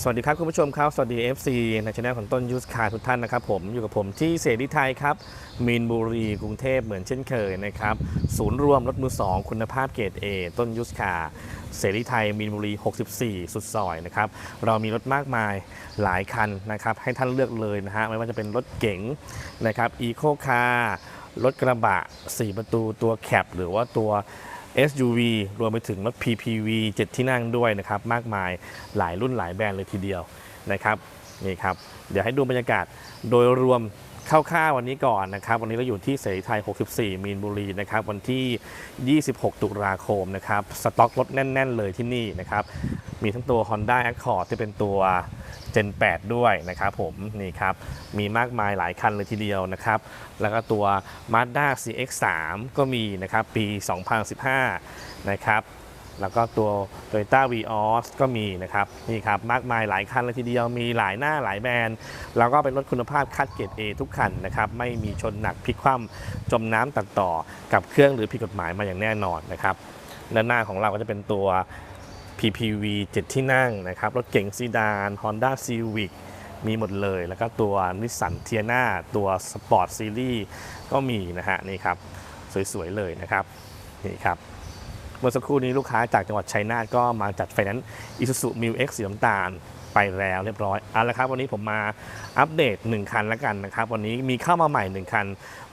สวัสดีครับคุณผู้ชมครับ สวัสดี FC ในช anel ของต้นยูสคาทุกท่านนะครับผมอยู่กับผมที่เสรีไทยครับมีนบุรีกรุงเทพเหมือนเช่นเคยนะครับศูนย์รวมรถมือ 2 คุณภาพเกรด A ต้นยูสคาเสรีไทยมีนบุรี 64 สุดซอยนะครับเรามีรถมากมายหลายคันนะครับให้ท่านเลือกเลยนะฮะไม่ว่าจะเป็นรถเก๋งนะครับอีโคคารถกระบะ 4 ประตูตัวแคปหรือว่าตัว SUV รวมไปถึงรถ PPV 7 ที่นั่งด้วยนะครับ มากมายหลายรุ่นหลายแบรนด์เลยทีเดียวนะครับนี่ครับ เดี๋ยวให้ดูบรรยากาศโดยรวมคร่าวๆวันนี้ก่อนนะครับ วันนี้เราอยู่ที่เสรีไทย 64 มีนบุรีนะครับ วันที่ 26 ตุลาคมนะครับ สต็อกรถแน่น ๆ เลยที่นี่นะครับ มีทั้งตัว Honda Accord ที่เป็นตัว Gen 8 ด้วยนะครับผมนี่ครับมีมากมายหลายคันเลยทีเดียวนะครับ แล้วก็ตัว Mazda CX-3 ก็มีนะครับปี 2015 นะครับแล้วก็ตัว Toyota Vios ก็มีนะครับนี่ครับมากมายหลายคันเลยทีเดียวมีหลายหน้าหลายแบรนด์แล้วก็เป็นรถคุณภาพคัดเกรด A ทุกคันนะครับไม่มีชนหนักพลิกคว่ำจมน้ำตัดต่อกับเครื่องหรือผิดกฎหมายมาอย่างแน่นอนนะครับด้านหน้าของเราก็จะเป็นตัว PPV 7 ที่นั่งนะครับ รถเก๋งซีดาน Honda Civic มีหมดเลย แล้วก็ตัวนิสสันเทียนาตัวสปอร์ตซีรีส์ก็มีนะฮะนี่ครับ สวย ๆ เลยนะครับนี่ครับเมื่อสักครู่นี้ลูกค้าจากจังหวัดชัยนาทก็มาจัดไฟนนซ์อิซูซูมิวเอ็กสีน้ำตาลไปแล้วเรียบร้อยเอาละครับ วันนี้ผมมาอัปเดต 1 คันแล้วกันนะครับ วันนี้มีเข้ามาใหม่ 1 คัน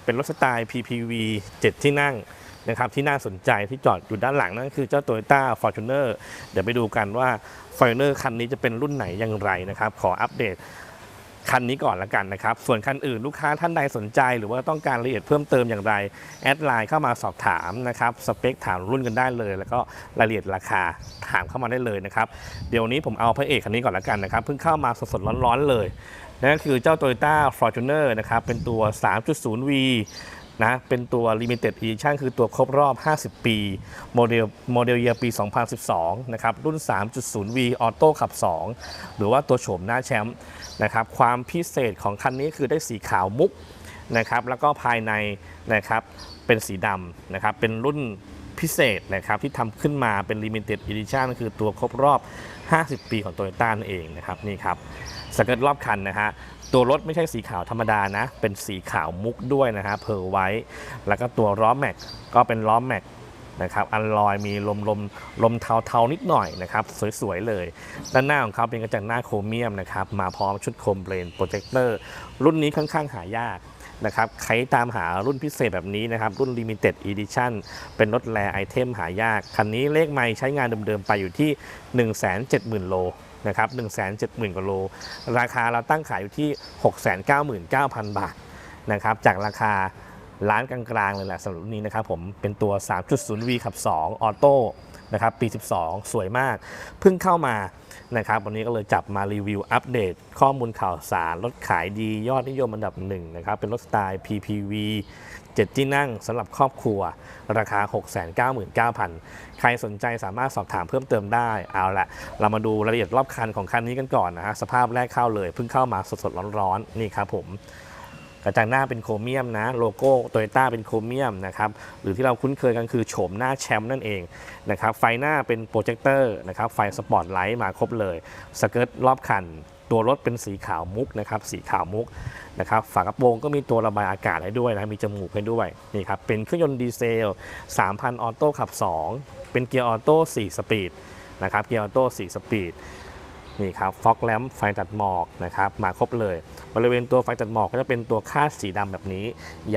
เป็นรถสไตล์ PPV 7 ที่นั่ง นะครับที่น่าสนใจที่จอดอยู่ด้านหลังนั่นคือเจ้า Toyota Fortuner เดี๋ยวไปดูกันว่า Fortuner คันนี้จะเป็นรุ่นไหนอย่างไรนะครับ ขออัปเดตคันนี้ก่อนละกันนะครับ ส่วนคันอื่นลูกค้าท่านใดสนใจ หรือว่าต้องการรายละเอียดเพิ่มเติมอย่างไร แอดไลน์เข้ามาสอบถามนะครับสเปคถามรุ่นกันได้เลย แล้วก็รายละเอียดราคาถามเข้ามาได้เลยนะครับ เดี๋ยวนี้ผมเอาพระเอกคันนี้ก่อนละกันนะครับเพิ่งเข้ามาสดๆร้อนๆเลยนั่นก็คือเจ้า Toyota Fortuner นะครับเป็นตัว 3.0V นะเป็นตัว Limited Edition คือตัวครบรอบ 50 ปีโมเดลโมเดลเยียปี 2012 นะครับ รุ่น 3.0V ออโต้ขับ 2 หรือว่าตัวโฉมหน้าแชมป์นะครับ ความพิเศษของคันนี้คือได้สีขาวมุกนะครับ แล้วก็ภายในนะครับเป็นสีดำนะครับ เป็นรุ่นพิเศษนะครับที่ทำขึ้นมาเป็น Limited Edition คือตัวครบรอบ 50 ปีของ Toyota นั่นเองนะครับนี่ครับสเกิร์ตรอบคันนะฮะ ตัวรถไม่ใช่สีขาวธรรมดานะ เป็นสีขาวมุกด้วยนะฮะเพอร์ไว้ แล้วก็ตัวล้อแม็กก็เป็นล้อแม็กนะครับอันลอยมีลมลมลมเทาๆนิดหน่อยนะครับสวยๆเลย ด้านหน้าของเขาเป็นกระจังหน้าโครเมียมนะครับมาพร้อมชุดโคมเบรนโปรเจคเตอร์รุ่นนี้ค่อนข้างหายากนะครับใครตามหารุ่นพิเศษแบบนี้นะครับ รุ่น Limited Edition เป็นรถแรไอเทมหายาก คันนี้เลขไม่ใช้งานเดิมๆไปอยู่ที่ 170,000 โล นะครับ170,000กว่าโล ราคาเราตั้งขายอยู่ที่699,000บาทนะครับจากราคาร้านกลางๆเลยแหละสำหรับรุ่นนี้นะครับผมเป็นตัว 3.0V ขับ 2 ออโต้นะครับปี 12 สวยมาก เพิ่งเข้ามานะครับวันนี้ก็เลยจับมารีวิวอัปเดต ข้อมูลข่าวสาร รถขายดียอดนิยมอันดับหนึ่งนะครับเป็นรถสไตล์ PPV 7 ที่นั่งสำหรับครอบครัว ราคา 699,000 ใครสนใจสามารถสอบถามเพิ่มเติมได้เอาละเรามาดูรายละเอียดรอบคันของคันนี้กันก่อนนะฮะสภาพแรกเข้าเลยเพิ่งเข้ามาสดๆร้อนๆนี่ครับผมกระจังหน้าเป็นโครเมียมนะโลโก้โตโยต้าเป็นโครเมียมนะครับหรือที่เราคุ้นเคยกันคือโฉมหน้าแชมป์นั่นเองนะครับไฟหน้าเป็นโปรเจคเตอร์นะครับไฟสปอตไลท์มาครบเลยสเกิร์ตรอบคัน ตัวรถเป็นสีขาวมุกนะครับ สีขาวมุกนะครับฝากระโปรงก็มีตัวระบายอากาศให้ด้วยนะมีจมูกให้ด้วยนี่ครับเป็นเครื่องยนต์ดีเซล 3,000 ออโต้ขับ 2 เป็นเกียร์ออโต้4สปีดนะครับเกียร์ออโต้4สปีดนี่ครับฟอกแลมไฟตัดหมอกนะครับมาครบเลย บริเวณตัวไฟตัดหมอกก็จะเป็นตัวคาดสีดำแบบนี้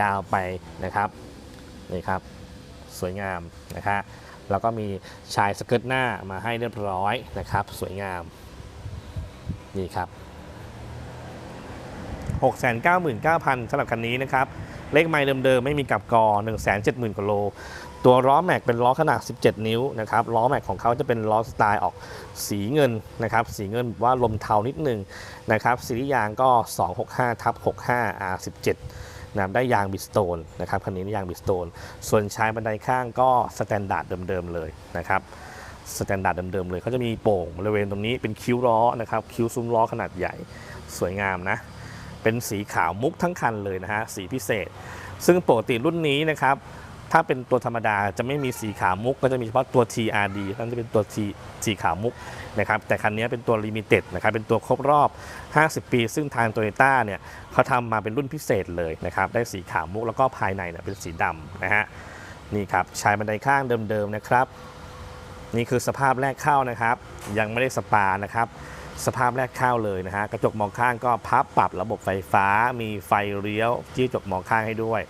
ยาวไปนะครับนี่ครับสวยงามนะฮะแล้วก็มีชายสเกิร์ตหน้ามาให้เรียบร้อยนะครับ สวยงาม นี่ครับ 699,000สำหรับคันนี้นะครับ เลขไมล์เดิมๆ ไม่มีกับกอ 170,000กว่าโล ตัวล้อแม็กเป็นล้อขนาด 17 นิ้วนะครับ ล้อแม็กของเขาจะเป็นล้อสไตล์ออกสีเงินนะครับ สีเงินว่าลมเทานิดนึงนะครับสียางก็ 265ทับ65 R17 นะครับได้ยางบิสโตนนะครับคันนี้ยางบิสโตน ส่วนชายบันไดข้างก็สแตนดาร์ดเดิมๆเลยนะครับ สแตนดาร์ดเดิมๆเลยเขาจะมีโป่งบริเวณตรงนี้เป็นคิ้วล้อนะครับคิ้วซุ้มล้อขนาดใหญ่สวยงามนะ เป็นสีขาวมุกทั้งคันเลยนะฮะสีพิเศษ ซึ่งปกติรุ่นนี้นะครับถ้าเป็นตัวธรรมดาจะไม่มีสีขาวมุก ก็จะมีเฉพาะตัว TRD นั่นจะเป็นตัว T สีขาวมุกนะครับแต่คันนี้เป็นตัว Limited นะครับเป็นตัวครบรอบ 50 ปี ซึ่งทาง t o y ยต้าเนี่ยเขาทำมาเป็นรุ่นพิเศษเลยนะครับได้สีขาวมุกแล้วก็ภายในเนี่ยเป็นสีดำนะฮะนี่ครับชายบันไดข้างเดิมๆนะครับ นี่คือสภาพแรกเข้านะครับ ยังไม่ได้สปานะครับ สภาพแรกเข้าเลยนะฮะกระจกมองข้างก็พับปรับระบบไฟฟ้า มีไฟเลี้ยวที่กระจกมองข้างให้ด้วย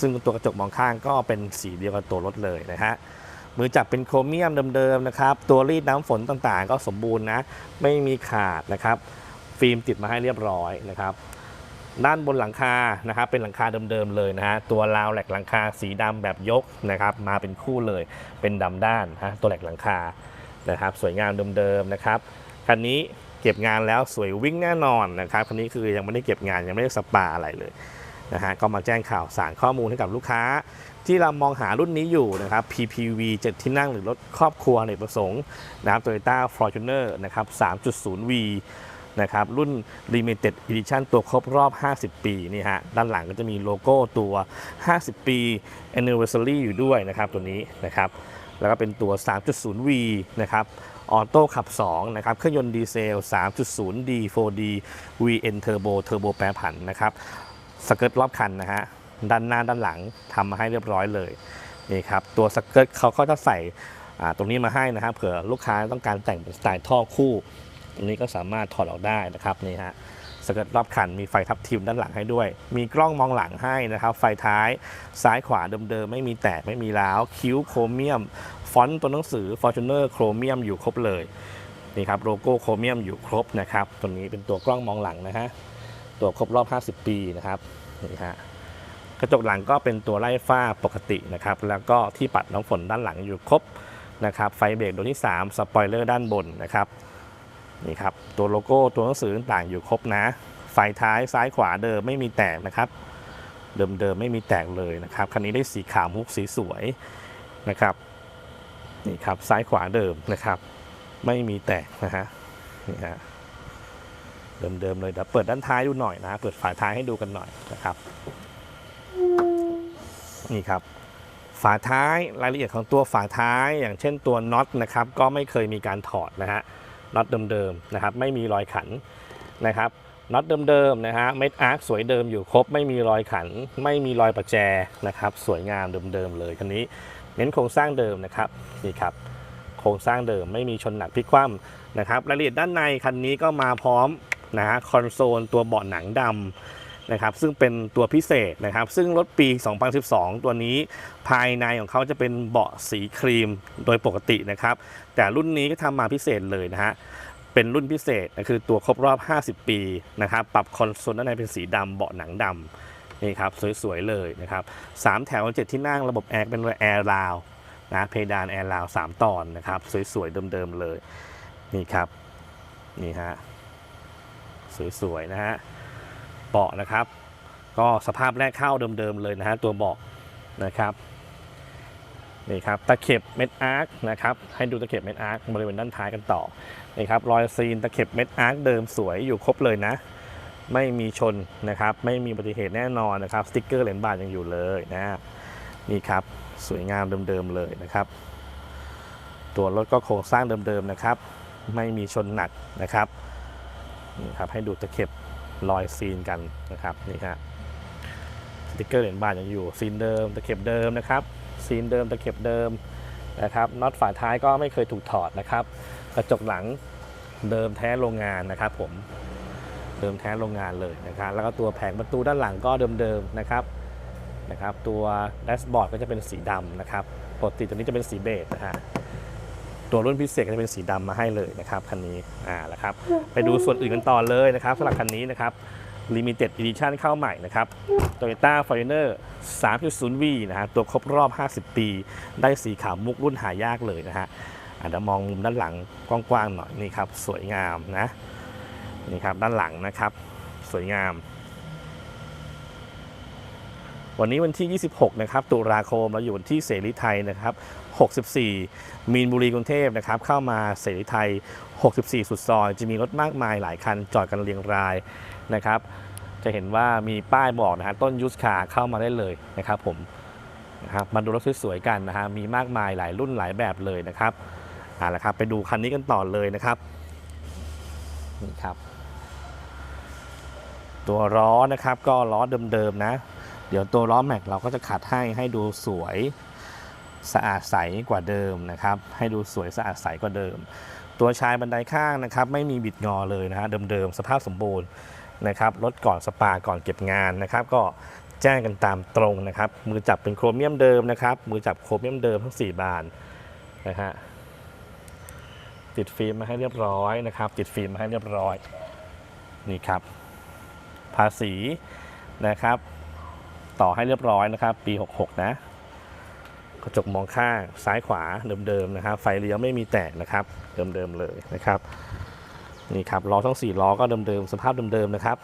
ซึ่งตัวกระจกมองข้างก็เป็นสีเดียวกับตัวรถเลยนะฮะมือจับเป็นโครเมียมเดิมๆนะครับ ตัวรีดน้ำฝนต่างๆ ก็สมบูรณ์นะ ไม่มีขาดนะครับ ฟิล์มติดมาให้เรียบร้อยนะครับ ด้านบนหลังคานะครับเป็นหลังคาเดิมๆเลยนะฮะตัวราวแหลกหลังคาสีดำแบบยกนะครับมาเป็นคู่เลยเป็นดำด้านนะตัวแหลกหลังคานะครับสวยงามเดิมๆนะครับคันนี้เก็บงานแล้วสวยวิ่งแน่นอนนะครับคันนี้คือยังไม่ได้เก็บงานยังไม่ได้สปาอะไรเลยนะฮะก็มาแจ้งข่าวสารข้อมูลให้กับลูกค้า ที่เรามองหารุ่นนี้อยู่นะครับ PPV 7 ที่นั่งหรือรถครอบครัวในประสงค์นะครับ Toyota Fortuner นะครับ 3.0V นะครับรุ่น Limited Edition ตัวครบรอบ 50 ปีนี่ฮะด้านหลังก็จะมีโลโก้ตัว 50 ปี Anniversary อยู่ด้วยนะครับตัวนี้นะครับแล้วก็เป็นตัว 3.0V นะครับออโต้ขับ 2 นะครับ เครื่องยนต์ดีเซล 3.0D 4D VN Turbo Turbo แปรผันนะครับ สเกิร์ตรอบคันนะฮะ ด้านหน้าด้านหลังทำมาให้เรียบร้อยเลย นี่ครับ ตัวสเกิร์ตเขาก็จะใส่ตรงนี้มาให้นะครับเผื่อลูกค้าต้องการแต่งเป็นสไตล์ท่อคู่ ตรงนี้ก็สามารถถอดออกได้นะครับนี่ฮะสเกิร์ตรอบคันมีไฟทับทิมด้านหลังให้ด้วย มีกล้องมองหลังให้นะครับ ไฟท้ายซ้ายขวาเดิมๆ ไม่มีแตกไม่มีร้าว คิ้วโครเมียม ฟอนต์ตัวหนังสือ Fortuner โครเมียมอยู่ครบเลยนี่ครับโลโก้โครเมียมอยู่ครบนะครับตัวนี้เป็นตัวกล้องมองหลังนะฮะตัวครบรอบ 50 ปีนะครับนี่ฮะกระจกหลังก็เป็นตัวไล่ฝ้าปกตินะครับแล้วก็ที่ปัดน้ำฝนด้านหลังอยู่ครบนะครับไฟเบรกดวงที่ 3 สปอยเลอร์ด้านบนนะครับ นี่ครับตัวโลโก้ตัวหนังสือต่างอยู่ครบนะ ไฟท้ายซ้ายขวาเดิมไม่มีแตกนะครับ เดิมๆไม่มีแตกเลยนะครับคันนี้ได้สีขาวมุกสีสวยนะครับนี่ครับซ้ายขวาเดิมนะครับ ไม่มีแตกนะฮะนี่ฮะเดิมๆเลยเดี๋ยวเปิดด้านท้ายดูหน่อยนะเปิดฝาท้ายให้ดูกันหน่อยนะครับนี่ครับฝาท้ายรายละเอียดของตัวฝาท้ายอย่างเช่นตัวน็อตนะครับก็ไม่เคยมีการถอดนะฮะ น็อตเดิมๆนะครับไม่มีรอยขันนะครับน็อตเดิมๆนะฮะเม็ดอาร์คสวยเดิมอยู่ครบ ไม่มีรอยขัน ไม่มีรอยประแจนะครับสวยงามเดิมๆเลยคันนี้เน้นโครงสร้างเดิมนะครับนี่ครับโครงสร้างเดิมไม่มีชนหนักพลิกคว่ำนะครับรายละเอียดด้านในคันนี้ก็มาพร้อมนะฮะคอนโซลตัวเบาะหนังดำ นะครับซึ่งเป็นตัวพิเศษนะครับซึ่งรถปี 2012 ตัวนี้ภายในของเขาจะเป็นเบาะสีครีมโดยปกตินะครับแต่รุ่นนี้ก็ทำมาพิเศษเลยนะฮะเป็นรุ่นพิเศษนะคือตัวครบรอบ 50 ปีนะครับปรับคอนโซลด้านในเป็นสีดำเบาะหนังดำนี่ครับสวยๆเลยนะครับสามแถวเจ็ดที่นั่งระบบแอร์เป็นแอร์ราวนะเพดานแอร์ลาวสามตอนนะครับสวยๆเดิมๆเลยนี่ครับนี่ฮะสวยๆนะฮะ เบาะนะครับ ก็สภาพแรกเข้าเดิมๆเลยนะฮะตัวเบาะนะครับนี่ครับตะเข็บเม็ดอาร์คนะครับให้ดูตะเข็บเม็ดอาร์คบริเวณด้านท้ายกันต่อนี่ครับรอยซีนตะเข็บเม็ดอาร์คเดิมสวยอยู่ครบเลยนะ ไม่มีชนนะครับไม่มีอุบัติเหตุแน่นอนนะครับสติกเกอร์เหรียญบาทยังอยู่เลยนะนี่ครับสวยงามเดิมๆเลยนะครับ ตัวรถก็โครงสร้างเดิมๆนะครับ ไม่มีชนหนักนะครับนี่ครับให้ดูตะเข็บ รอยซีนกันนะครับนี่ฮะสติกเกอร์เหรียญบาทยังอยู่ซีนเดิมตะเข็บเดิมนะครับซีนเดิมตะเข็บเดิมนะครับน็อตฝาท้ายก็ไม่เคยถูกถอดนะครับ กระจกหลังเดิมแท้โรงงานนะครับ ผมเดิมแท้โรงงานเลยนะครับ แล้วก็ตัวแผงประตูด้านหลังก็เดิมๆนะครับนะครับ ตัวแดชบอร์ดก็จะเป็นสีดำนะครับปกติตัวนี้จะเป็นสีเบจนะฮะ ตัวรุ่นพิเศษก็จะเป็นสีดำมาให้เลยนะครับคันนี้อ่าแล้วครับไปดูส่วนอื่นกันต่อเลยนะครับสำหรับคันนี้นะครับ Limited Edition เข้าใหม่นะครับ Toyota Fortuner 3.0V นะฮะตัวครบรอบ 50 ปี ได้สีขาวมุกรุ่นหายากเลยนะฮะอาจจะเดี๋ยวมองมุมด้านหลังกว้างๆหน่อยนี่ครับสวยงามนะนี่ครับด้านหลังนะครับ สวยงาม วันนี้วันที่ 26 นะครับ ตุลาคมเราอยู่ที่เสรีไทยนะครับ 64 มีนบุรีกรุงเทพนะครับเข้ามาเสรีไทย 64 สุดซอย จะมีรถมากมายหลายคันจอดกันเรียงรายนะครับ จะเห็นว่ามีป้ายบอกนะฮะต้นยุสคาเข้ามาได้เลยนะครับผมนะครับมาดูรถสวยๆกันนะฮะมีมากมายหลายรุ่นหลายแบบเลยนะครับเอาละครับไปดูคันนี้กันต่อเลยนะครับนี่ครับตัวล้อนะครับก็ล้อเดิมๆนะ เดี๋ยวตัวล้อแม็กเราก็จะขัดให้ให้ดูสวย สะอาดใสกว่าเดิมนะครับให้ดูสวยสะอาดใสกว่าเดิม ตัวชายบันไดข้างนะครับไม่มีบิดงอเลยนะฮะเดิมๆสภาพสมบูรณ์นะครับรถก่อนสปาก่อนเก็บงานนะครับ ก็แจ้งกันตามตรงนะครับ มือจับเป็นโครเมียมเดิมนะครับมือจับโครเมียมเดิมทั้ง 4 บานนะฮะติดฟิล์มมาให้เรียบร้อยนะครับ ติดฟิล์มมาให้เรียบร้อยนี่ครับ ภาษีนะครับ ต่อให้เรียบร้อยนะครับ ปี 66 นะ กระจกมองข้างซ้ายขวาเดิมๆนะครับไฟเลี้ยวไม่มีแตกนะครับเดิมๆเลยนะครับนี่ครับล้อทั้ง 4 ล้อก็เดิมๆสภาพเดิมๆนะครับ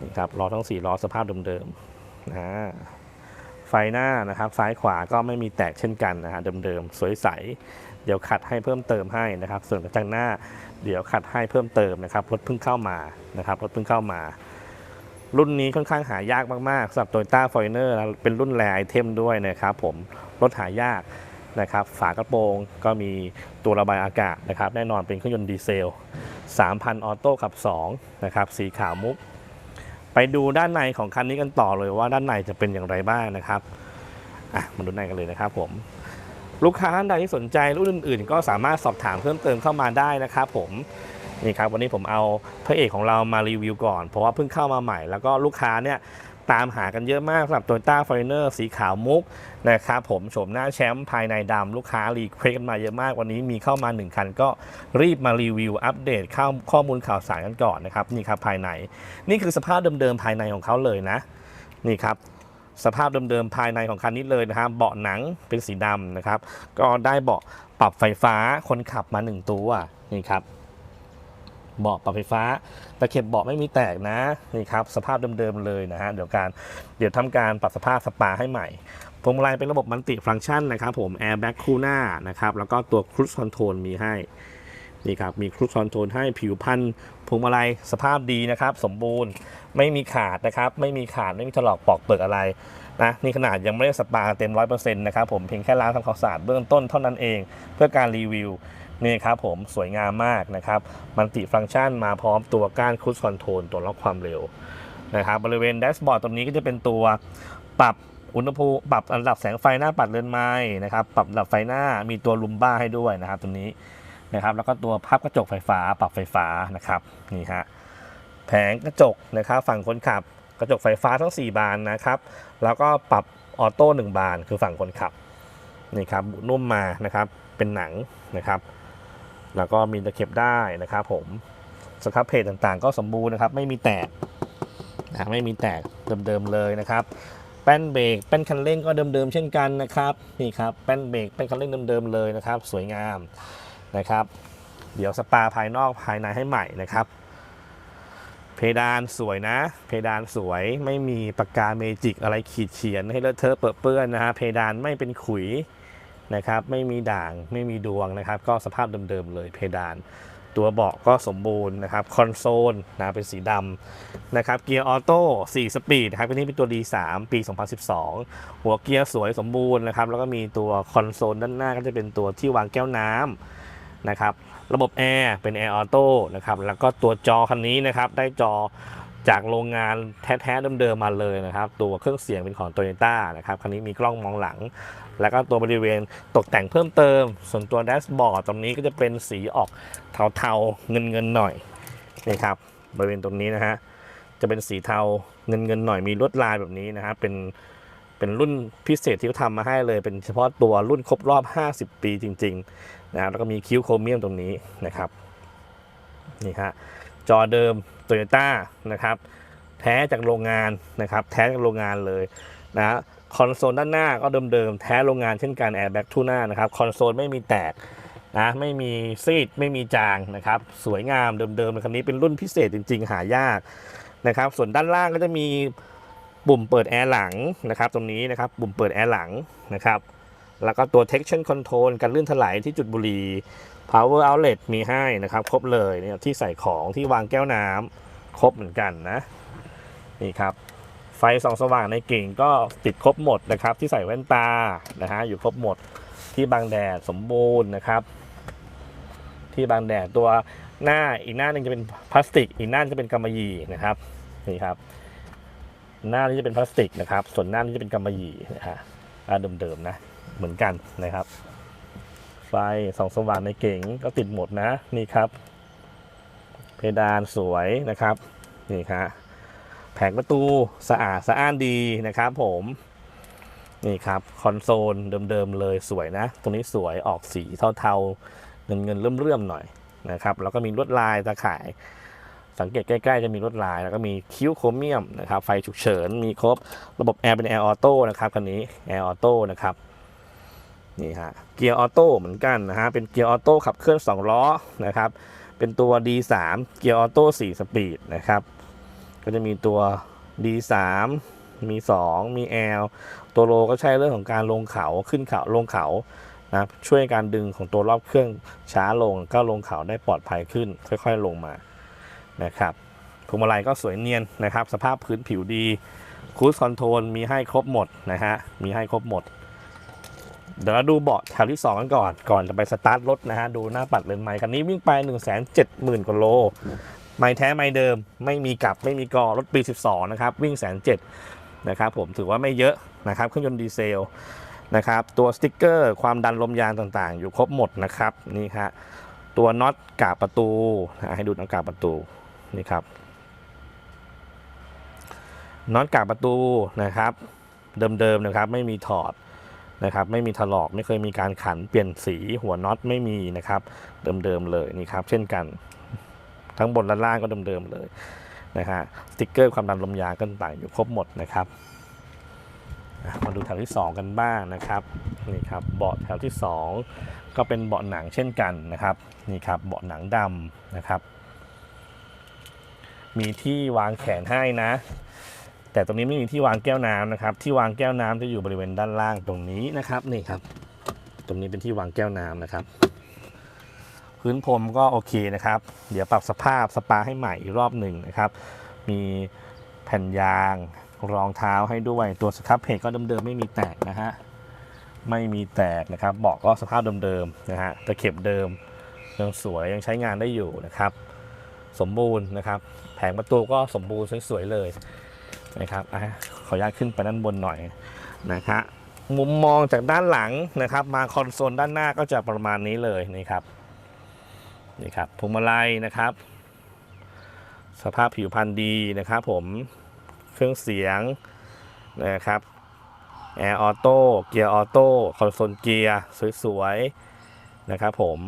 นี่ครับล้อทั้ง 4 ล้อสภาพเดิมๆนะไฟหน้านะครับซ้ายขวาก็ไม่มีแตกเช่นกันนะฮะเดิมๆสวยใส เดี๋ยวขัดให้เพิ่มเติมให้นะครับ ส่วนกระจังหน้า เดี๋ยวขัดให้เพิ่มเติมนะครับรถเพิ่งเข้ามานะครับรถเพิ่งเข้ามา รุ่นนี้ค่อนข้างหายากมากๆสำหรับ Toyota f o r t u n e r เป็นรุ่นแรไอเทมด้วยนะครับผมรถหายากนะครับฝากระโปรงก็มีตัวระบายอากาศนะครับแน่นอนเป็นเครื่องยนต์ดีเซล 3,000 ออโต้ขับ2นะครับสีขาวมุก ไปดูด้านในของคันนี้กันต่อเลยว่าด้านในจะเป็นอย่างไรบ้างนะครับอะมาดูในกันเลยนะครับผมลูกค้าท่านใดที่สนใจรุ่นอื่นๆ ก็สามารถสอบถามเพิ่มเติมเข้ามาได้นะครับผม นี่ครับวันนี้ผมเอาพระเอกของเรามารีวิวก่อน เพราะว่าเพิ่งเข้ามาใหม่ แล้วก็ลูกค้าเนี่ยตามหากันเยอะมากสำหรับ Toyota f o r t u n e r สีขาวมุกนะครับผมโฉมหน้าแชมป์ภายในดำลูกค้ารีเควสกันมาเยอะมาก วันนี้มีเข้ามา 1 คันก็รีบมารีวิวอัปเดตข้าข้อมูลข่าวสารกันก่อนนะครับนี่ครับภายใน นี่คือสภาพเดิมๆภายในของเขาเลยนะ นี่ครับสภาพเดิมๆภายในของคันนี้เลยนะครับเบาะหนังเป็นสีดำนะครับ ก็ได้เบาะปรับไฟฟ้าคนขับมา 1 ตัวนี่ครับ เบาะปรับไฟฟ้าตะเข็บเบาะไม่มีแตกนะนี่ครับสภาพเดิมๆเลยนะฮะเดี๋ยวการเดี๋ยวทำการปรับสภาพสปาให้ใหม่พวงมาลัยเป็นระบบมัลติฟังก์ชันนะครับผมแอร์แบ็กคู่หน้านะครับแล้วก็ตัวครู i คอนโทรลมีให้นี่ครับมีครู i คอนโทรลให้ผิวพันพวงมาลัยสภาพดีนะครับ สมบูรณ์ไม่มีขาดนะครับ ไม่มีขาดไม่มีถลอกปอกเปิกอะไรนะนี่ขนาดยังไม่ได้สปาเต็มร้อยเปอร์เซ็นต์นะครับผมเพียงแค่ล้างทำความสะอาดเบื้องต้นเท่านั้นเอง เพื่อการรีวิว นี่ครับผมสวยงามมากนะครับมันติฟังก์ชันมาพร้อมตัวก้านครู i คอนโทรลตัวล็อกความเร็วนะครับบริเวณแดชบอร์ดตรงนี้ก็จะเป็นตัวปรับอุณหภูมิปรับระดับแสงไฟหน้าปัดเรือนไม้นะครับปรับระดับไฟหน้ามีตัวลุมบ้าให้ด้วยนะครับตรงนี้นะครับแล้วก็ตัวพับกระจกไฟฟ้า ปรับไฟฟ้านะครับนี่ฮะแผงกระจกนะครับฝั่งคนขับกระจกไฟฟ้าทั้ง 4 บานนะครับ แล้วก็ปรับออโต้1บานคือฝั่งคนขับนี่ครับบุนุ่มมานะครับเป็นหนังนะครับ แล้วก็มีตะเข็บได้นะครับผมสครับเพจต่างๆ ก็สมบูรณ์นะครับ ไม่มีแตกนะไม่มีแตกเดิมๆเลยนะครับ แป้นเบรกแป้นคันเร่งก็เดิมๆเช่นกันนะครับนี่ครับแป้นเบรกแป้นคันเร่งเดิมๆเลยนะครับ สวยงามนะครับ เดี๋ยวสปาภายนอกภายในให้ใหม่นะครับ เพดานสวยนะ เพดานสวยไม่มีปากกาเมจิกอะไรขีดเขียนให้เลอะเทอะเปื้อนเปื้อนนะฮะเพดานไม่เป็นขุย นะครับไม่มีด่างไม่มีดวงนะครับ ก็สภาพเดิมๆเลยเพดาน ตัวเบาะก็สมบูรณ์นะครับคอนโซลนะเป็นสีดำนะครับเกียร์ออโต้4สปีดนะครับอันนี้เป็นตัว D3 ปี 2012 หัวเกียร์สวยสมบูรณ์นะครับแล้วก็มีตัวคอนโซลด้านหน้าก็จะเป็นตัวที่วางแก้วน้ำนะครับระบบแอร์เป็นแอร์ออโต้นะครับแล้วก็ตัวจอคันนี้นะครับได้จอ จากโรงงานแท้ๆเดิมๆมาเลยนะครับ ตัวเครื่องเสียงเป็นของ t o y ยต้านะครับคันนี้มีกล้องมองหลัง แล้วก็ตัวบริเวณตกแต่งเพิ่มเติม ส่วนตัวแดชบอร์ดตรงนี้ก็จะเป็นสีออกเทาๆเงินๆหน่อยนี่ครับบริเวณตรงนี้นะฮะจะเป็นสีเทาเงินเงินๆหน่อยมีลวดลายแบบนี้นะครับเป็นเป็นรุ่นพิเศษที่เขาทำมาให้เลย เป็นเฉพาะตัวรุ่นครบรอบ 50 ปีจริง ๆ นะครับแล้วก็มีคิ้วโครเมียมตรงนี้นะครับนี่ฮะ จอเดิมโตโยต้านะครับแท้จากโรงงานนะครับแท้จากโรงงานเลยนะคอนโซลด้านหน้าก็เดิมๆแท้โรงงานเช่นกันแอร์แบ็กทูหน้านะครับคอนโซลไม่มีแตกนะไม่มีซีดไม่มีจางนะครับสวยงามเดิมๆคันนี้เป็นรุ่นพิเศษจริง ๆ หายากนะครับส่วนด้านล่างก็จะมีปุ่มเปิดแอร์หลังนะครับตรงนี้นะครับปุ่มเปิดแอร์หลังนะครับแล้วก็ตัว traction control การลื่นถลายที่จุดบุหรี่ power outlet มีให้นะครับ ครบเลยเนี่ยที่ใส่ของที่วางแก้วน้ำครบเหมือนกันนะ นี่ครับ ไฟส่องสว่างในกิ่งก็ติดครบหมดนะครับ ที่ใส่แว่นตานะฮะอยู่ครบหมดที่บังแดดสมบูรณ์นะครับ ที่บังแดดตัวหน้าอีกหน้าหนึงจะเป็นพลาสติก อีกหน้าจะเป็นกำมะหยี่นะครับนี่ครับ หน้านี้จะเป็นพลาสติกนะครับ ส่วนหน้านี้จะเป็นกำมะหยี่นะฮะอ่าเดิมๆนะเหมือนกันนะครับ ไฟส่องสว่างในเก๋งก็ติดหมดนะนี่ครับ เพดานสวยนะครับนี่ครับแผงประตูสะอาดสะอ้านดีนะครับผมนี่ครับคอนโซลเดิมๆเลยสวยนะ ตรงนี้สวยออกสีเทาๆ เงินๆเรื่อมๆหน่อยนะครับแล้วก็มีลวดลายตาข่าย สังเกตใกล้ๆจะมีลวดลาย แล้วก็มีคิ้วโครเมียมนะครับไฟฉุกเฉินมีครบระบบแอร์เป็นแอร์ออโต้นะครับคันนี้แอร์ออโต้นะครับ นี่ฮะเกียร์ออโต้เหมือนกันนะฮะเป็นเกียร์ออโต้ขับเคลื่อน2ล้อนะครับเป็นตัว D3 เกียร์ออโต้4สปีดนะครับก็จะมีตัว D3 มี 2 มี L ตัวโลก็ใช้เรื่องของการลงเขาขึ้นเขาลงเขานะช่วยการดึงของตัวรอบเครื่องช้าลงก็ลงเขาได้ปลอดภัยขึ้น ค่อยๆลงมานะครับพวงมาลัยก็สวยเนียนนะครับ สภาพพื้นผิวดีคูสคอนโทรลมีให้ครบหมดนะฮะมีให้ครบหมด เดี๋ยวเราดูเบาะแถวที่ 2 กันก่อน ก่อนจะไปสตาร์ทรถนะฮะ ดูหน้าปัดเลนไมค์คันนี้วิ่งไป 1 7 0 0 0 0กว่าโล ไม่แท้ไม่เดิม ไม่มีกลับ ไม่มีกอ รถปี 12 นะครับ วิ่งแสนเจ็ดนะครับผม ถือว่าไม่เยอะนะครับ เครื่องยนต์ดีเซลนะครับ ตัวสติ๊กเกอร์ ความดันลมยางต่างๆ อยู่ครบหมดนะครับ นี่ฮะ ตัวน็อตกาบประตู ให้ดูน็อตกาบประตู นี่ครับ น็อตกาบประตูนะครับ เดิมๆนะครับ ไม่มีถอด นะครับไม่มีถลอกไม่เคยมีการขันเปลี่ยนสีหัวน็อตไม่มีนะครับเดิมๆเลยนี่ครับเช่นกัน ทั้งบนและล่างก็เดิมๆเลยนะฮะสติกเกอร์ความดันลมยางก็ต่างอยู่ครบหมดนะครับมาดูแถวที่ 2 กันบ้างนะครับนี่ครับเบาะแถวที่ 2 ก็เป็นเบาะหนังเช่นกันนะครับนี่ครับเบาะหนังดำนะครับ มีที่วางแขนให้นะ แต่ตรงนี้ไม่มีที่วางแก้วน้ำนะครับ ที่วางแก้วน้ำจะอยู่บริเวณด้านล่างตรงนี้นะครับนี่ครับ ตรงนี้เป็นที่วางแก้วน้ำนะครับ พื้นพรมก็โอเคนะครับ เดี๋ยวปรับสภาพสปาให้ใหม่อีกรอบหนึ่งนะครับ มีแผ่นยางรองเท้าให้ด้วยตัวสครับเพจก็เดิมๆไม่มีแตกนะฮะไม่มีแตกนะครับเบาะก็สภาพเดิมๆนะฮะตะเข็บเดิมยังสวยยังใช้งานได้อยู่นะครับ สมบูรณ์นะครับ แผงประตูก็สมบูรณ์สวยๆเลย นะครับอะขออนุญาตขึ้นไปด้านบนหน่อยนะครับมุมมองจากด้านหลังนะครับ มาคอนโซลด้านหน้าก็จะประมาณนี้เลยนี่ครับนี่ครับพวงมาลัยนะครับ สภาพผิวพรรณดีนะครับ ผมเครื่องเสียงนะครับแอร์ออโต้เกียร์ออโต้คอนโซลเกียร์สวยๆนะครับผม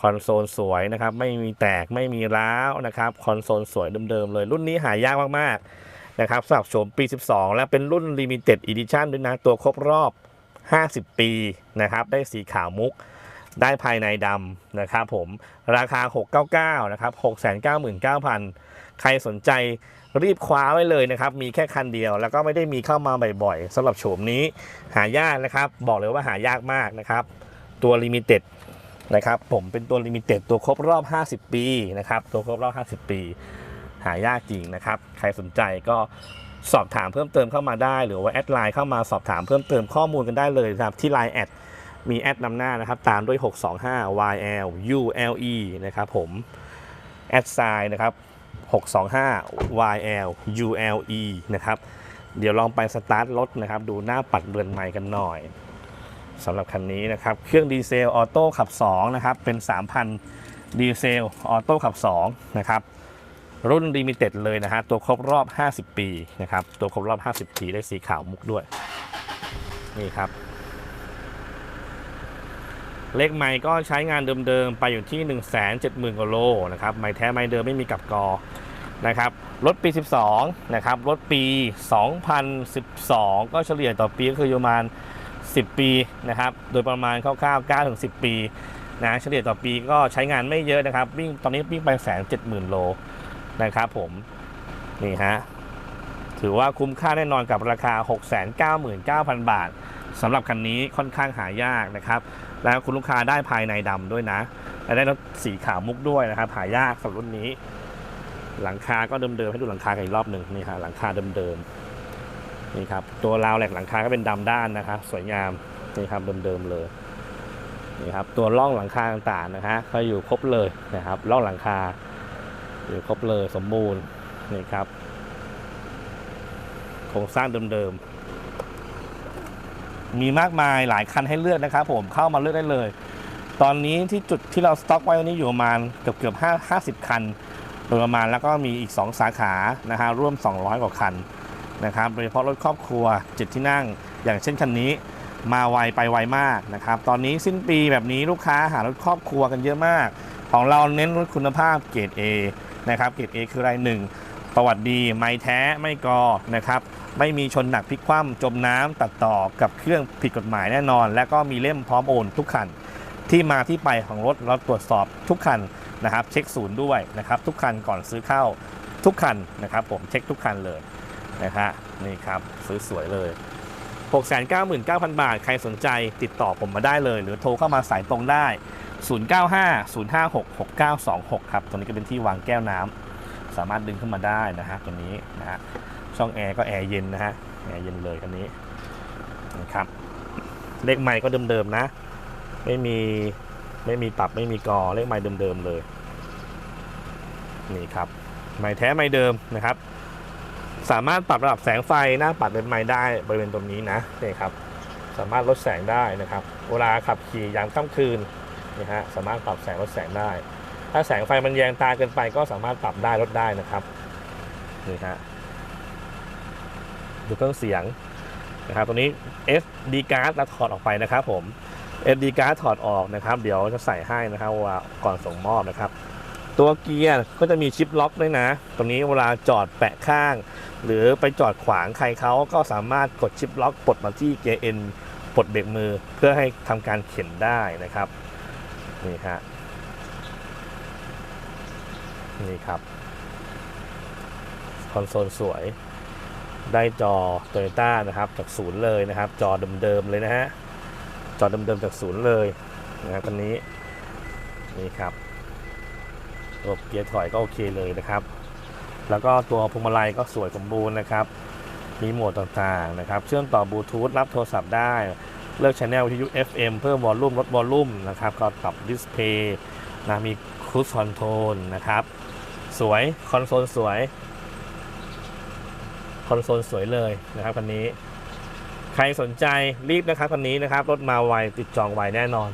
คอนโซลสวยนะครับ ไม่มีแตกไม่มีร้าวนะครับ คอนโซลสวยเดิมๆเลย รุ่นนี้หายากมากๆนะครับสำหรับโฉมปี 12 และเป็นรุ่น Limited Edition ด้วยนะ ตัวครบรอบ 50 ปีนะครับ ได้สีขาวมุก ได้ภายในดำนะครับผม ราคา 699 นะครับ 699,000 ใครสนใจรีบคว้าไว้เลยนะครับ มีแค่คันเดียว แล้วก็ไม่ได้มีเข้ามาบ่อยๆสำหรับโฉมนี้หายากนะครับ บอกเลยว่าหายากมากนะครับ ตัว Limited นะครับผมเป็นตัว Limited ตัวครบรอบ 50 ปีนะครับตัวครบรอบ 50 ปี หายากจริงนะครับ ใครสนใจก็สอบถามเพิ่มเติมเข้ามาได้ หรือว่าแอดไลน์เข้ามาสอบถามเพิ่มเติมข้อมูลกันได้เลยนะครับที่ Line แอดมีแอดนำหน้านะครับ ตามด้วย 625 YL ULE นะครับผมแอดไซน์นะครับ 625 YL ULE นะครับ เดี๋ยวลองไปสตาร์ทรถนะครับ ดูหน้าปัดเรือนใหม่กันหน่อย สำหรับคันนี้นะครับ เครื่องดีเซลออโต้ขับ2นะครับ เป็น 3,000 ดีเซลออโต้ขับ2นะครับ รุ่นลิมิเต็ดเลยนะฮะ ตัวครบรอบ 50 ปีนะครับ ตัวครบรอบ 50 ปีได้สีขาวมุกด้วย นี่ครับ เลขไม้ก็ใช้งานเดิมๆ ไปอยู่ที่ 1 7 0 0 0 0กว่าโลนะครับ ไม้แท้ไม้เดิมไม่มีกับกอนะครับรถปี 12 นะครับ รถปี 2012 ก็เฉลี่ยต่อปีก็คือประมาณ 10 ปีนะครับ โดยประมาณคร่าวๆ9ถึง10 ปีนะเฉลี่ยต่อปีก็ใช้งานไม่เยอะนะครับ วิ่งตอนนี้วิ่งไปแสนเจ็ดหมื่นโลนะครับผม นี่ฮะ ถือว่าคุ้มค่าแน่นอนกับราคา 699,000 บาทสำหรับคันนี้ค่อนข้างหายากนะครับ แล้วคุณลูกค้าได้ภายในดำด้วยนะ และได้รถสีขาวมุกด้วยนะครับ หายากสำหรับรุ่นนี้ หลังคาก็เดิมๆให้ดูหลังคากันอีกรอบหนึ่งนี่ฮะหลังคาเดิมๆ นี่ครับตัวราวแหลกหลังคาก็เป็นดำด้านนะครับสวยงามนี่ครับเดิมๆเลยนี่ครับตัวร่องหลังคาต่างๆนะฮะก็อยู่ครบเลยนะครับร่องหลังคา อยู่ครบเลยสมบูรณ์นี่ครับโครงสร้างเดิมๆมีมากมายหลายคันให้เลือกนะครับ ผมเข้ามาเลือกได้เลย ตอนนี้ที่จุดที่เราสต็อกไว้วันนี้อยู่ประมาณเกือบเกือบห้าห้าสิบคันโดยประมาณแล้วก็มีอีก 2 สาขานะฮะร่วม 200 กว่าคัน นะครับโดยเฉพาะรถครอบครัวจิตที่นั่ง อย่างเช่นคันนี้มาไวไปไวมากนะครับตอนนี้สิ้นปีแบบนี้ลูกค้าหารถครอบครัวกันเยอะมาก ของเราเน้นรถคุณภาพเกรด A นะครับเกรด A คืออะไรหนึ่งประวัติดีไม่แท้ไม่กอนะครับไม่มีชนหนักพลิกคว่ำจมน้ำตัดต่อกับเครื่องผิดกฎหมายแน่นอน และก็มีเล่มพร้อมโอนทุกคัน ที่มาที่ไปของรถเราตรวจสอบทุกคันนะครับ เช็คศูนย์ด้วยนะครับ ทุกคันก่อนซื้อเข้าทุกคันนะครับ ผมเช็คทุกคันเลย นะฮะนี่ครับซื้อสวยเลย 699,000 บาท ใครสนใจติดต่อผมมาได้เลย หรือโทรเข้ามาสายตรงได้ 095 056 6926 ครับตรงนี้ก็เป็นที่วางแก้วน้ำสามารถดึงขึ้นมาได้นะฮะตัวนี้นะฮะช่องแอร์ก็แอร์เย็นนะฮะแอร์เย็นเลยคันนี้นะครับเลขใหม่ก็เดิมๆนะ ไม่มีไม่มีปรับไม่มีกอเลขไม้เดิมๆเลย นี่ครับไม้แท้ไม้เดิมนะครับ สามารถปรับระดับแสงไฟหน้าปัดเป็นไม้ได้บริเวณตรงนี้นะนี่ครับสามารถลดแสงได้นะครับ เวลาขับขี่ยามค่ำคืนนี่ฮะสามารถปรับแสงลดแสงได้ ถ้าแสงไฟมันแยงตาเกินไปก็สามารถปรับได้ลดได้นะครับนี่ฮะดูเครื่องเสียงนะครับตัวนี้ SD card เราถอดออกไปนะครับผม SD card ถอดออกนะครับ เดี๋ยวจะใส่ให้นะครับว่าก่อนส่งมอบนะครับ ตัวเกียร์ก็จะมีชิปล็อกด้วยนะ ตรงนี้เวลาจอดแปะข้าง หรือไปจอดขวางใครเขาก็สามารถกดชิปล็อกปลดมาที่เกียร์ N ปลดเบรกมือเพื่อให้ทำการเข็นได้นะครับนี่ฮะนี่ครับคอนโซลสวย ได้จอ Toyota นะครับจากศูนย์เลยนะครับ จอเดิมๆเลยนะฮะจอเดิมๆจากศูนย์เลยนะครับตัวนี้นี่ครับ ระบบเกียร์ถอยก็โอเคเลยนะครับ แล้วก็ตัวพวงมาลัยก็สวยสมบูรณ์นะครับ มีโหมดต่างๆนะครับ เชื่อมต่อบลูทูธรับโทรศัพท์ได้ เลือกช anel วิทยุ FM เพิ่มวอลลุ่มลดวอลลุ่มนะครับ ก็ปรับดิสเพย์นะมีครู e คอนโทรลนะครับ สวยคอนโซลสวยคอนโซลสวยเลยนะครับคันนี้ ใครสนใจรีบนะครับคันนี้นะครับ รถมาไวติดจองไวแน่นอน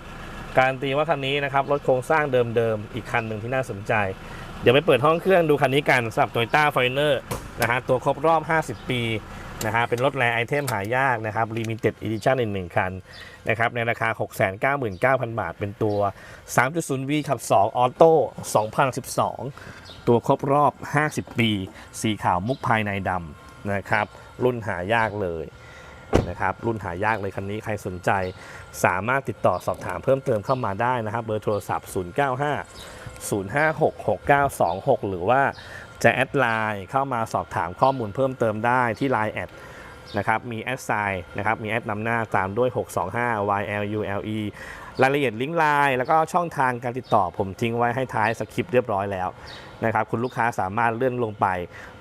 การนตีว่าคันนี้นะครับรถโครงสร้างเดิมๆ อีกคันหนึ่งที่น่าสนใจ เดี๋ยวไปเปิดห้องเครื่องดูคันนี้กันสำหรับ Toyota f o r t u n e r นะฮะตัวครบรอบ 50 ปีนะฮะเป็นรถแรไอเทมหายากนะครับ Limited Edition อีกหนึ่งคันนะครับในราคา 699,000 บาท เป็นตัว 3.0V ขับ 2 ออโต้2012 ตัวครบรอบ 50 ปี สีขาวมุกภายในดำนะครับรุ่นหายากเลย นะครับรุ่นหายากเลยคันนี้ใครสนใจ สามารถติดต่อสอบถามเพิ่มเติมเข้ามาได้นะครับ เบอร์โทรศัพท์ 095 056 6926 หรือว่าจะแอดไลน์เข้ามาสอบถามข้อมูลเพิ่มเติมได้ที่ Line แอดนะครับมีแอดไซน์นะครับมีแอดนำหน้าตามด้วย 625 YLULE รายละเอียดลิงก์ไลน์แล้วก็ช่องทางการติดต่อผมทิ้งไว้ให้ท้ายสคริปต์เรียบร้อยแล้วนะครับคุณลูกค้าสามารถเลื่อนลงไป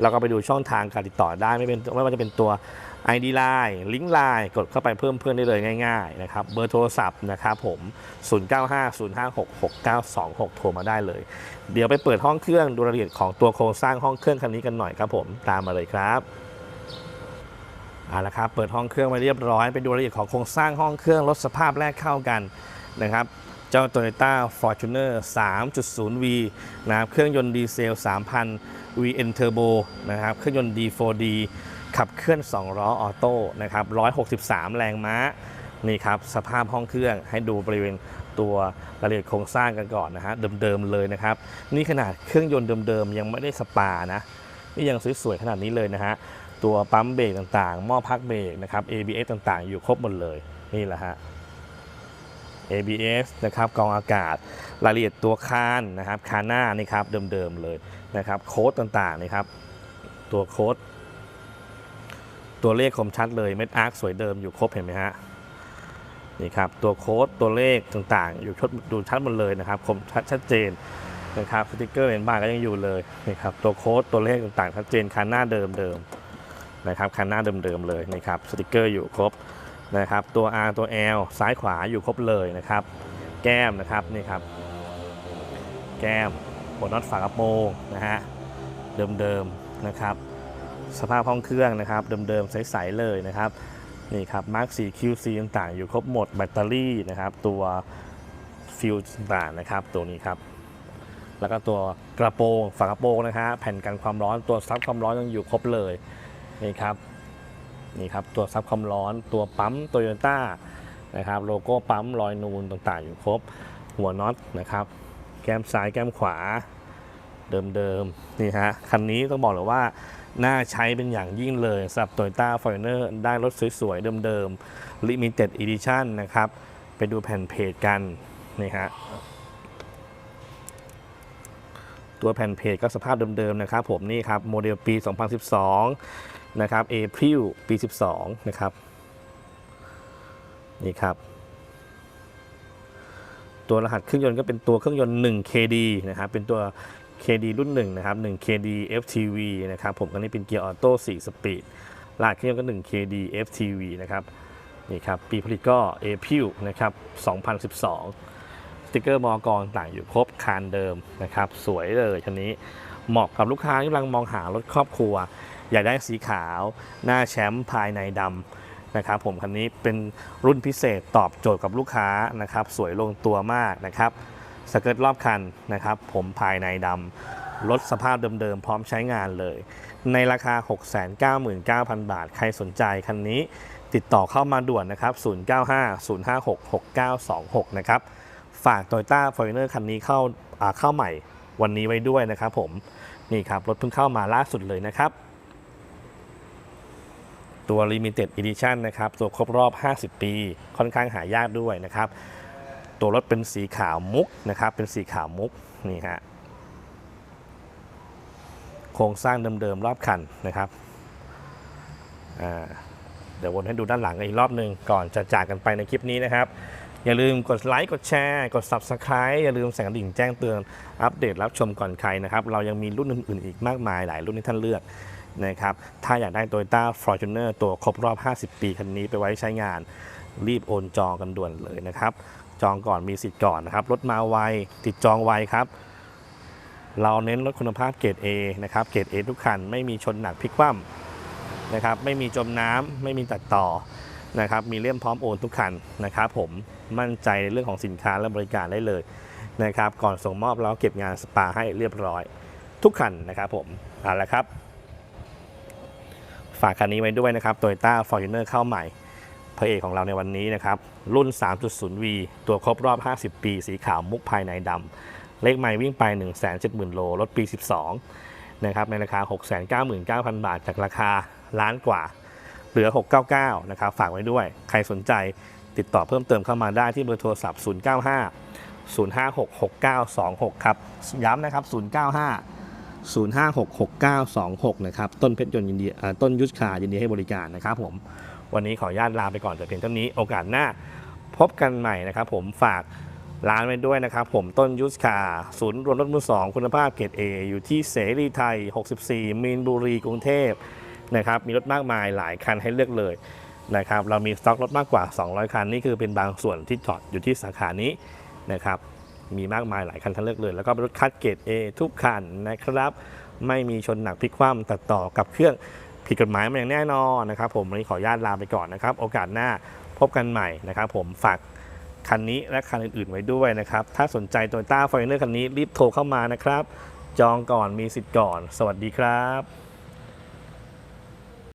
แล้วก็ไปดูช่องทางการติดต่อได้ไม่เป็นไม่ว่าจะเป็นตัว ID Line ลิงก์ Line กดเข้าไปเพิ่มเพื่อนได้เลยง่ายๆนะครับเบอร์โทรศัพท์นะครับผม 0950566926 โทรมาได้เลย เดี๋ยวไปเปิดห้องเครื่องดูรายละเอียดของตัวโครงสร้างห้องเครื่องคันนี้กันหน่อยครับผมตามมาเลยครับเอาละครับเปิดห้องเครื่องมาเรียบร้อยไปดูรายละเอียดของโครงสร้างห้องเครื่องรถสภาพแรกเข้ากันนะครับเจ้า Toyota Fortuner 3.0V นะครับ เครื่องยนต์ดีเซล 3,000 VN Turbo นะครับ เครื่องยนต์ D4D ขับเคลื่อน 2 ล้อออโต้นะครับ 163 แรงม้า นี่ครับ สภาพห้องเครื่องให้ดูบริเวณตัวรายละเอียดโครงสร้างกันก่อนนะฮะ เดิมๆเลยนะครับ นี่ขนาดเครื่องยนต์เดิมๆ ยังไม่ได้สปานะ นี่ยังสวยๆขนาดนี้เลยนะฮะ ตัวปั๊มเบรกต่างๆ หม้อพักเบรกนะครับ ABS ต่างๆ อยู่ครบหมดเลย นี่แหละฮะ ABS นะครับกองอากาศรายละเอียดตัวคานนะครับคานหน้านี่ครับเดิมๆเลยนะครับโค้ดต่างๆนี่ครับตัวโค้ด ตัวเลขคมชัดเลยเม็ดอาร์คสวยเดิมอยู่ครบเห็นไหมฮะนี่ครับตัวโค้ดตัวเลขต่างๆ อยู่ชดดูชัดหมดเลยนะครับคมชัดชัดเจนนะครับสติกเกอร์เหรียญบาทก็ยังอยู่เลยนะครับตัวโค้ดตัวเลขต่างๆชัดเจนคันหน้าเดิมเดิมนะครับคันหน้าเดิมๆเลยนะครับสติกเกอร์อยู่ครบนะครับตัว R ตัว L ซ้ายขวาอยู่ครบเลยนะครับแก้มนะครับนี่ครับแก้มหัวน็อตฝากระโปรงนะฮะเดิมๆนะครับ สภาพห้องเครื่องนะครับเดิมๆใสๆเลยนะครับนี่ครับมาร์คสี QC ต่างๆอยู่ครบหมดแบตเตอรี่นะครับตัวฟิวต่างๆนะครับตัวนี้ครับแล้วก็ตัวกระโปรงฝากระโปรงนะฮะแผ่นกันความร้อนตัวซับความร้อนยังอยู่ครบเลยนี่ครับนี่ครับตัวซับความร้อนตัวปั๊มโตโยต้านะครับโลโก้ปั๊มรอยนูนต่างๆ อยู่ครบหัวน็อตนะครับแก้มซ้ายแก้มขวา เดิมๆนี่ฮะคันนี้ต้องบอกเลยว่าน่าใช้เป็นอย่างยิ่งเลยสำหรับ Toyota f o r t u n e r ได้รถสวยๆ เดิมๆ Limited Edition นะครับ ไปดูแผ่นเพจกันนี่ฮะตัวแผ่นเพจก็สภาพเดิมๆนะครับผมนี่ครับโมเดลปี 2012 นะครับ April ปี 12 นะครับ นี่ครับ ตัวรหัสเครื่องยนต์ก็เป็นตัวเครื่องยนต์ 1 KD นะครับเป็นตัว KD รุ่น1นะครับ1 KD FTV นะครับผมอันนี้เป็นเกียร์ออโต้4สปีดรหัสเครื่องยนต์ก็1 KD FTV นะครับนี่ครับปีผลิตก็ April นะครับ2012 สติกเกอร์มอกรต่างอยู่ครบคานเดิมนะครับสวยเลยคันนี้เหมาะกับลูกค้าที่กำลังมองหารถครอบครัว อยากได้สีขาว หน้าแชมป์ภายในดำนะครับผมคันนี้เป็นรุ่นพิเศษตอบโจทย์กับลูกค้านะครับสวยลงตัวมากนะครับ สเกิร์ตรอบคันนะครับ ผมภายในดำรถสภาพเดิมๆ พร้อมใช้งานเลย ในราคา 699,000 บาท ใครสนใจคันนี้ ติดต่อเข้ามาด่วนนะครับ 0950566926 นะครับ ฝาก Toyota f o r t u n e r คันนี้เข้าอ่าเข้าใหม่วันนี้ไว้ด้วยนะครับผม นี่ครับ รถเพิ่งเข้ามาล่าสุดเลยนะครับ ตัว Limited Edition นะครับ ตัวครบรอบ 50 ปี ค่อนข้างหายากด้วยนะครับ ตัวรถเป็นสีขาวมุกนะครับเป็นสีขาวมุกนี่ฮะโครงสร้างเดิมๆรอบคันนะครับเดี๋ยววนให้ดูด้านหลังกันอีกรอบหนึ่งก่อนจะจากกันไปในคลิปนี้นะครับ อย่าลืมกดไลค์กดแชร์กด Subscribe อย่าลืมสั่กระดิ่งแจ้งเตือนอัปเดตรับชมก่อนใครนะครับ เรายังมีรุ่นอื่นๆอีกมากมายหลายรุ่นให้ท่านเลือกนะครับ ถ้าอยากได้ Toyota Fortuner ตัวครบรอบ 50 ปีคันนี้ไปไว้ใช้งานรีบโอนจองกันด่วนเลยนะครับ จองก่อนมีสิทธิ์ก่อนนะครับรถมาไวติดจองไวครับ เราเน้นรถคุณภาพเกรด A นะครับเกรด A ทุกคันไม่มีชนหนักพลิกคว่ำนะครับไม่มีจมน้ำไม่มีตัดต่อนะครับมีเลี่ยมพร้อมโอนทุกคันนะครับผมมั่นใจในเรื่องของสินค้าและบริการได้เลยนะครับก่อนส่งมอบเราเก็บงานสปาให้เรียบร้อย ทุกคันนะครับผมเอาละครับ ฝากคันนี้ไว้ด้วยนะครับ Toyota Fortuner เข้าใหม่ ระเอกของเราในวันนี้นะครับ รุ่น 3.0V ตัวครบรอบ 50 ปี สีขาวมุกภายในดำเลขไมล์วิ่งไป 170,000 โลรถปี 12 นะครับ ในราคา 699,000 บาท จากราคาล้านกว่า เหลือ 699 นะครับ ฝากไว้ด้วย ใครสนใจติดต่อเพิ่มเติมเข้ามาได้ที่เบอร์โทรศัพท์ 095 056 6926 ครับ ย้ำนะครับ 095 0566926 นะครับ ต้นเพชรยนต์ยินดีต้นยุทธคายินดีให้บริการนะครับผม วันนี้ขออนุญาตลาไปก่อนแต่เพียงเท่านี้โอกาสหน้าพบกันใหม่นะครับ ผมฝากร้านไว้ด้วยนะครับ ผมต้นยุทธคาศูนย์รวมรถมือสองคุณภาพเกรด A อยู่ที่เสรีไทย 64 มีนบุรีกรุงเทพนะครับมีรถมากมายหลายคันให้เลือกเลยนะครับเรามีสต็อกรถมากกว่า 200 คัน นี่คือเป็นบางส่วนที่จอดอยู่ที่สาขานี้นะครับมีมากมายหลายคันทั้งเลือกเลย แล้วก็เป็นรถคัดเกรด A ทุกคันนะครับ ไม่มีชนหนักพลิกคว่ำตัดต่อกับเครื่อง ผิดกฎหมายมาอย่างแน่นอนนะครับ ผมวันนี้ขออนุญาตลาไปก่อนนะครับ โอกาสหน้าพบกันใหม่นะครับ ผมฝากคันนี้และคันอื่นๆไว้ด้วยนะครับ ถ้าสนใจ Toyota f o r t u n e r คันนี้รีบโทรเข้ามานะครับ จองก่อนมีสิทธิ์ก่อน สวัสดีครับ